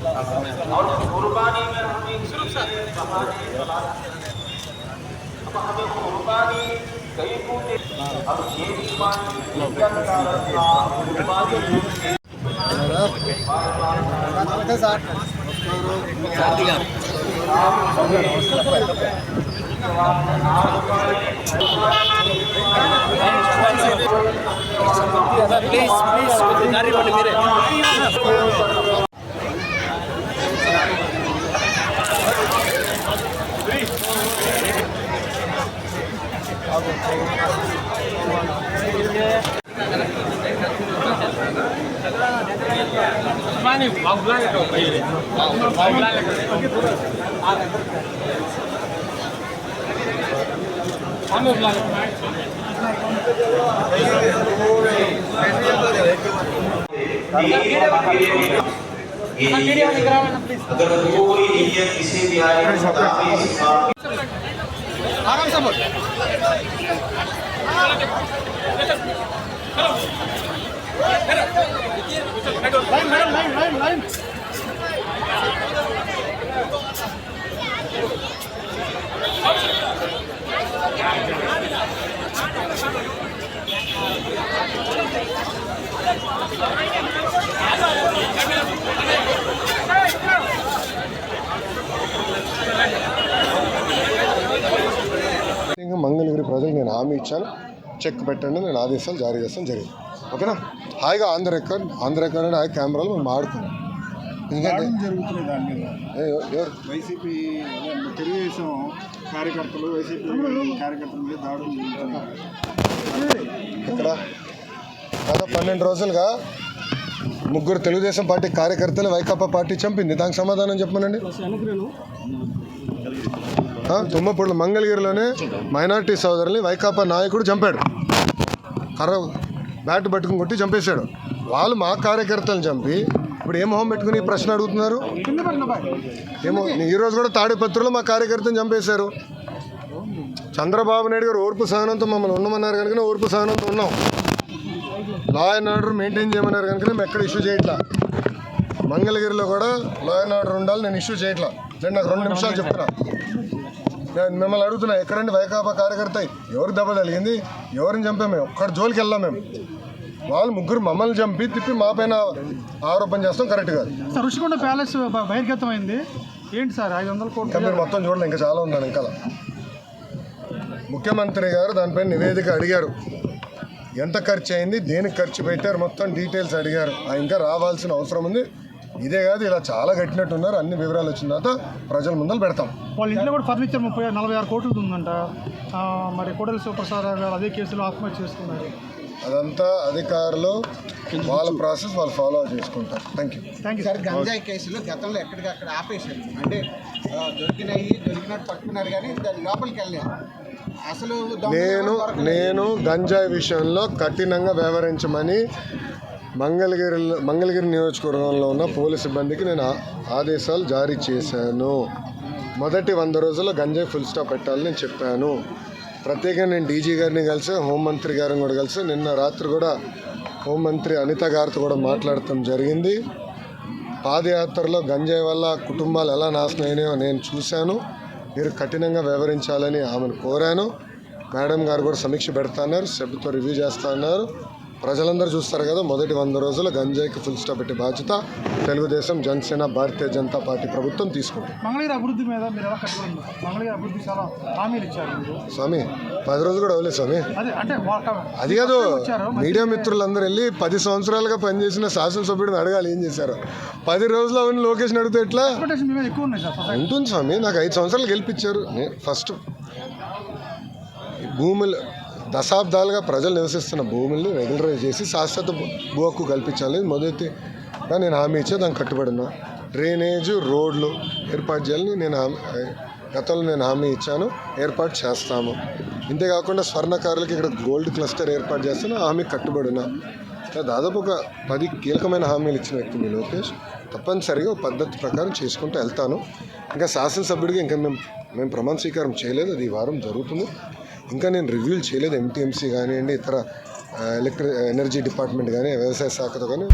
और कुर्बानी में हमें अब हमें कुर्बानी कई बूटे अब ये प्लीज़ प्लीज़ गाड़ी मेरे अगर कोई नियत किसी भी आए तो काफी इस्तेमाल ఇంకా ప్రజలకు నేను హామీ ఇచ్చాను. చెక్ పెట్టండి నేను ఆదేశాలు జారీ చేస్తాను జరిగింది. ఓకేనా? హాయిగా ఆంధ్ర రికార్డ్ ఆంధ్ర రికార్డ్ అంటే హాయి కెమెరాలు మనం ఆడుకున్నాం వైసీపీ తెలుగుదేశం కార్యకర్తలు వైసీపీ కార్యకర్తల మీద దాడులు జరుగుతున్నాయి. ఇక్కడ గత పన్నెండు రోజులుగా ముగ్గురు తెలుగుదేశం పార్టీ కార్యకర్తలు వైకాపా పార్టీ చంపింది దానికి సమాధానం చెప్పమనండి. ఆ, తుమ్మపూడి మంగళగిరిలోనే మైనార్టీ సోదరుల్ని వైకాపా నాయకుడు చంపాడు. కర్ర బ్యాట్ పట్టుకుని కొట్టి చంపేశాడు. వాళ్ళు మా కార్యకర్తలను చంపి ఇప్పుడు ఏ మొహం పెట్టుకుని ప్రశ్న అడుగుతున్నారు? ఏమో ఈరోజు కూడా తాడిపత్రులు మా కార్యకర్తను చంపేశారు. చంద్రబాబు నాయుడు గారు ఓర్పు సహనంతో మమ్మల్ని ఉండమన్నారు కనుక ఓర్పు సహనంతో ఉన్నాం. లా అండ్ ఆర్డర్ మెయింటైన్ చేయమన్నారు కనుక మేము ఎక్కడ ఇష్యూ చేయట్లా. మంగళగిరిలో కూడా లా అండ్ ఆర్డర్ ఉండాలి నేను ఇష్యూ చేయట్లా. నేను నాకు రెండు నిమిషాలు చెప్తున్నా. నేను మిమ్మల్ని అడుగుతున్నా ఎక్కడండి వైకాపా కార్యకర్త ఎవరికి దెబ్బ తగిలింది? ఎవరిని చంపాం మేము? ఒక్కడి జోలికి వెళ్ళాం మేము. వాళ్ళు ముగ్గురు మమ్మల్ని చంపి తిప్పి మా పైన ఆరోపణ చేస్తాం కరెక్ట్ కాదు. సార్ ఋషికొండ ప్యాలెస్ బహిర్గతమైంది. ఏంటి సార్? ఐదు వందల కోట్లు మీరు మొత్తం చూడలే ఇంకా చాలా ఉందని ఇంకా. ముఖ్యమంత్రి గారు దానిపైన నివేదిక అడిగారు. ఎంత ఖర్చు అయింది? దేనికి ఖర్చు పెట్టారు? మొత్తం డీటెయిల్స్ అడిగారు. ఇంకా రావాల్సిన అవసరం ఉంది. ఇదే కాదు ఇలా చాలా కట్టినట్టున్నారు. అన్ని వివరాలు వచ్చిన తర్వాత ప్రజల ముందర పెడతాం. వాళ్ళ ఇంట్లో కూడా ఫర్నిచర్ ముప్పై నలభై ఆరు కోట్లు ఉందంట. ఆ, మరి కోడలి శివప్రసాద్ గారు అదే కేసులో ఆత్మహత్య చేసుకున్నారు. అదంతా అధికారులు వాళ్ళ ప్రాసెస్ వాళ్ళు ఫాలో చేసుకుంటారు. Thank you thank you sir గంజాయి కేసులు గతంలో ఎక్కడికక్కడ ఆపేశారు. అంటే దొరికినాయి దొరికినట్టు పట్టుకున్నారు కానీ దాని లోపలికి వెళ్ళలేదు. అసలు నేను. నేను గంజాయి విషయంలో కఠినంగా వ్యవహరించమని మంగళగిరి మంగళగిరి నియోజకవర్గంలో ఉన్న పోలీస్ సిబ్బందికి నేను ఆ- ఆదేశాలు జారీ చేశాను. మొదటి వంద రోజుల్లో గంజాయి ఫుల్ స్టాప్ పెట్టాలని నేను చెప్పాను. ప్రత్యేకంగా నేను డీజీ గారిని కలిసి హోంమంత్రి గారిని కూడా కలిసి నిన్న రాత్రి కూడా హోంమంత్రి అనిత గారితో కూడా మాట్లాడటం జరిగింది. పాదయాత్రలో గంజాయి వల్ల కుటుంబాలు ఎలా నాశనం అయినాయో నేను చూశాను. మీరు కఠినంగా వ్యవహరించాలని ఆమెను కోరాను. మేడం గారు కూడా సమీక్ష పెడతా అన్నారు సభ్యుతో రివ్యూ చేస్తా అన్నారు. ప్రజలందరూ చూస్తారు కదా మొదటి వంద రోజులు గంజాయికి ఫుల్ స్టాప్ పెట్టే బాధ్యత తెలుగుదేశం జనసేన భారతీయ జనతా పార్టీ ప్రభుత్వం తీసుకుంటుంది మంగళగిరి అభివృద్ధి మీద మీరు ఎలా కట్టుబడి ఉన్నారు? మంగళగిరి అభివృద్ధి చాలా హామీలు ఇచ్చారు మీరు. స్వామి పది రోజులు కూడా అవ్వలేదు స్వామి. అదే కాదు మీడియా మిత్రులందరూ వెళ్ళి పది సంవత్సరాలుగా పనిచేసిన శాసనసభ్యుడిని అడగాలి ఏం చేశారు? పది రోజులు అవన్నీ లోకేష్ని అడిగితే ఎట్లా? ఉంటుంది స్వామి నాకు ఐదు సంవత్సరాలు గెలిపించారు. ఫస్ట్ భూములు దశాబ్దాలుగా ప్రజలు నివసిస్తున్న భూముల్ని రెగ్యులరైజ్ చేసి శాశ్వత భూ హక్కు కల్పించాలి మొదటిగా నేను హామీ ఇచ్చే దానికి కట్టుబడిన. డ్రైనేజ్ రోడ్లు ఏర్పాటు చేయాలని నేను హామీ గతంలో నేను హామీ ఇచ్చాను ఏర్పాటు చేస్తాము. ఇంతేకాకుండా స్వర్ణకారులకి ఇక్కడ గోల్డ్ క్లస్టర్ ఏర్పాటు చేస్తాను హామీ కట్టుబడిన. దాదాపు ఒక పది కీలకమైన హామీలు ఇచ్చిన వ్యక్తి మీ లోకేష్. తప్పనిసరిగా పద్ధతి ప్రకారం చేసుకుంటూ వెళ్తాను. ఇంకా శాసనసభ్యుడిగా ఇంకా మేము మేము ప్రమాణ స్వీకారం చేయలేదు అది ఈ వారం జరుగుతుంది. ఇంకా నేను రివ్యూలు చేయలేదు ఎంటీఎంసీ కానివ్వండి ఇతర ఎలక్ట్రి ఎనర్జీ డిపార్ట్మెంట్ కానీ వ్యవసాయ శాఖతో కానీ